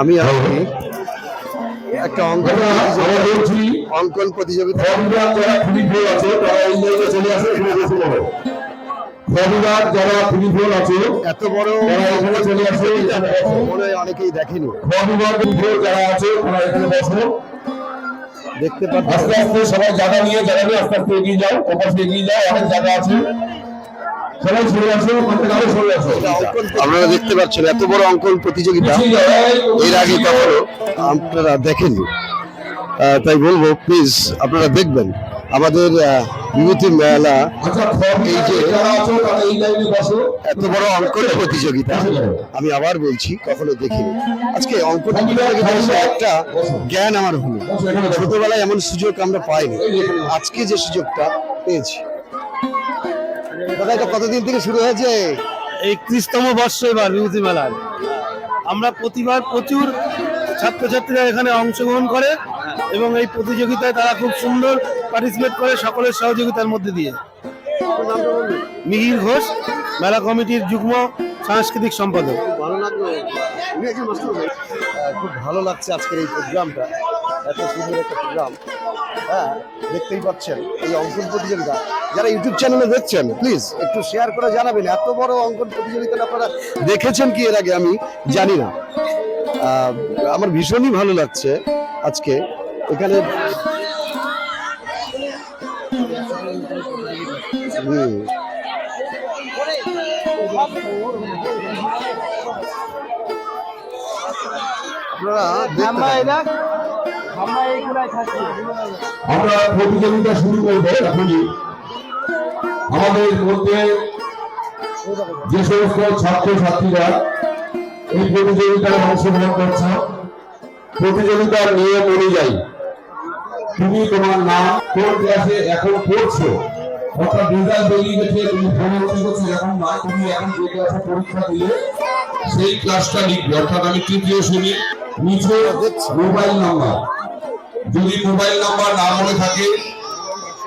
আমি আজকে একটা অঙ্কন অঙ্কন প্রতিযোগিতা আছে এত বড় এখানে চলে আসে। মনে হয় অনেকেই দেখেনি। যারা আছে তারা এখানে বসো। দেখতে পাচ্ছি। আস্তে আস্তে সবাই জায়গা নিয়ে জায়গা নিয়ে আস্তে আস্তে এগিয়ে যাও ওপাশে এগিয়ে যাও অনেক জায়গা আছে। আপনারা দেখতে পাচ্ছেন এত বড় অঙ্কন প্রতিযোগিতা এর আগে কখনো আপনারা দেখেননি। তাই বলব প্লিজ আপনারা দেখবেন। আমাদের বিভূতি মেলা আচ্ছা এই যে এত বড় অঙ্কন প্রতিযোগিতা আমি আবার বলছি কখনো দেখিনি। আজকে অঙ্কন প্রতিযোগিতা একটা জ্ঞান আমার হলো। ছোটবেলায় এমন সুযোগ আমরা পাইনি। আজকে যে সুযোগটা পেয়েছি। দাদা এটা কতদিন থেকে শুরু হয়েছে? একত্রিশতম বর্ষ এবার বিভূতি মেলার। আমরা প্রতিবার প্রচুর ছাত্রছাত্রীরা এখানে অংশগ্রহণ করে এবং এই প্রতিযোগিতায় তারা খুব সুন্দর পার্টিসিপেট করে সকলের সহযোগিতার মধ্যে দিয়ে। মিহির ঘোষ মেলা কমিটির যুগ্ম সাংস্কৃতিক সম্পাদক। খুব ভালো লাগছে আজকের এই প্রোগ্রামটা। এত সুন্দর একটা প্রোগ্রাম। হ্যাঁ দেখতেই পাচ্ছেন এই অঙ্কন প্রতিযোগিতা। যারা ইউটিউব চ্যানেলে দেখছেন প্লিজ একটু শেয়ার করে জানাবেন। এত বড় অঙ্কন প্রতিযোগিতা আপনারা দেখেছেন কি এর আগে আমি জানি না। আমার ভীষণই ভালো লাগছে আজকে। এখানে হুম। আপনারা। আমরা প্রতিযোগিতা শুরু করব এখনই আমাদের মধ্যে যে সমস্ত ছাত্র ছাত্রীরা এই প্রতিযোগিতায় অংশগ্রহণ করছে, প্রতিযোগিতার নিয়ম অনুযায়ী তুমি তোমার নাম কোন ক্লাসে এখন পড়ছো? অর্থাৎ রেজাল্ট বেরিয়ে গেছে, তুমি পরবর্তী বছর এখন নয় তুমি এখন যে ক্লাসে পরীক্ষা দিলে সেই ক্লাসটা লিখবে। অর্থাৎ আমি তৃতীয় শ্রেণি নিচে মোবাইল নাম্বার যদি মোবাইল নাম্বার না মনে থাকে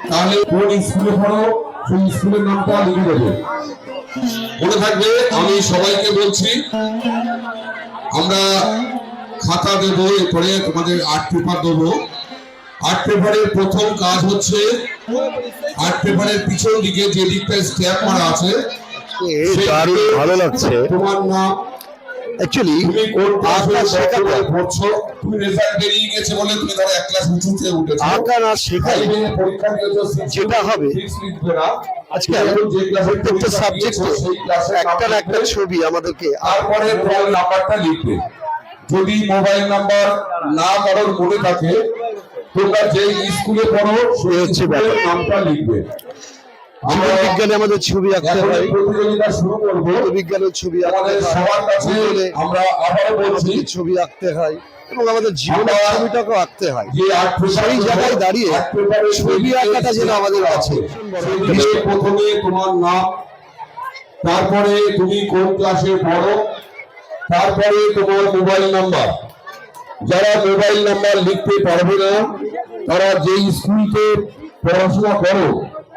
তাহলে কোন স্কুলে পড়ো সেই স্কুলের নামটা লিখে দেবে। মনে থাকবে আমি সবাইকে বলছি আমরা খাতা দেবো এরপরে তোমাদের আর্ট পেপার দেবো। আর্ট পেপারের প্রথম কাজ হচ্ছে আর্ট পেপারের পিছন দিকে যে দিকটা স্ট্যাম্প মারা আছে ভালো লাগছে। তোমার নাম অ্যাকচুয়ালি আঁকা পড়ছো তুমি রেজাল্ট বেরিয়ে গেছে বলে তুমি ধরো এক ক্লাস নিচুতে উঠেছো। আঁকা না শেখাই পরীক্ষা দিয়েছ যেটা হবে, আজকে প্রত্যেকটা সাবজেক্টে একটা না একটা ছবি আমাদেরকে তারপরে মোবাইল নাম্বারটা লিখবে। যদি মোবাইল নাম্বার না কারোর মনে থাকে তোমরা যে স্কুলে পড়ো এই হচ্ছে নামটা লিখবে। জীবন বিজ্ঞানে আমাদের ছবি আঁকতে হয়। এই প্রতিযোগিতা শুরু করব। বিজ্ঞানের ছবি আঁকতে হয়। আমরা ছবি আঁকতে হয় এবং আমাদের জীবনের ছবিটাকেও আঁকতে হয়। যে সেই জায়গায় দাঁড়িয়ে ছবি আঁকাটা যেন আমাদের কাছে প্রথমে তোমার নাম তারপরে তুমি কোন ক্লাসে পড়ো তারপরে তোমার মোবাইল নাম্বার। যারা মোবাইল নাম্বার লিখতে পারবে না তারা যেই স্কুলতে পড়াশোনা করো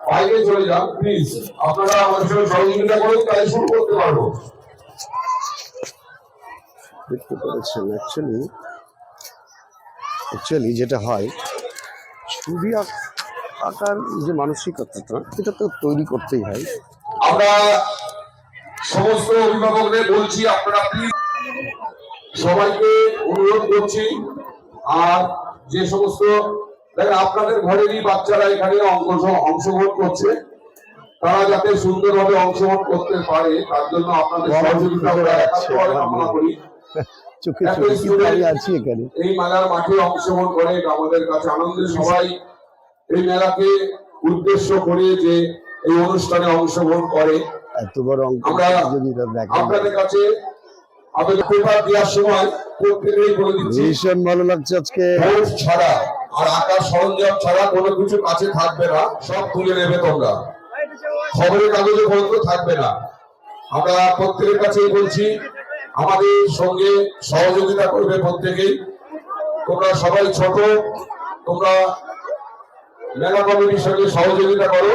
বাইরে চলে যান প্লিজ আপনারা আমাদের সঙ্গে সহযোগিতা করুন তাই শুরু করতে পারব। দেখতে পেরেছেন অ্যাকচুয়ালি অ্যাকচুয়ালি যেটা হয় ছবি আঁকার যে মানসিকতাটা এটা তো তৈরি করতেই হয়। আমরা সমস্ত অভিভাবকদের বলছি আপনারা প্লিজ সবাইকে অনুরোধ করছি আর যে সমস্ত দেখেন আপনাদের ঘরেরই বাচ্চারা এখানে অংশগ্রহণ করছে। তারা যাতে সুন্দরভাবে অংশগ্রহণ করতে পারে তার জন্য আপনাদের সহযোগিতা আমরা কামনা করি এই মেলার মাঠে অংশগ্রহণ করে আমাদের কাছে আনন্দের সবাই এই মেলাকে উদ্দেশ্য করে যে এই অনুষ্ঠানে অংশগ্রহণ করে। এত বড় অঙ্ক আমরা আপনাদের কাছে আপনাদের পেপার দেওয়ার সময় প্রত্যেকেই বলে দিচ্ছি। ভীষণ ভালো লাগছে আজকে। ছাড়া আর আঁকার সরঞ্জাম ছাড়া কোনো কিছু কাছে থাকবে না, সব তুলে নেবে তোমরা। খবরের কাগজে পর্যন্ত থাকবে না। আমরা প্রত্যেকের কাছেই বলছি, আমাদের সঙ্গে সহযোগিতা করবে প্রত্যেকেই। তোমরা সবাই ছোট, তোমরা মেলা কমিটির সঙ্গে সহযোগিতা করো।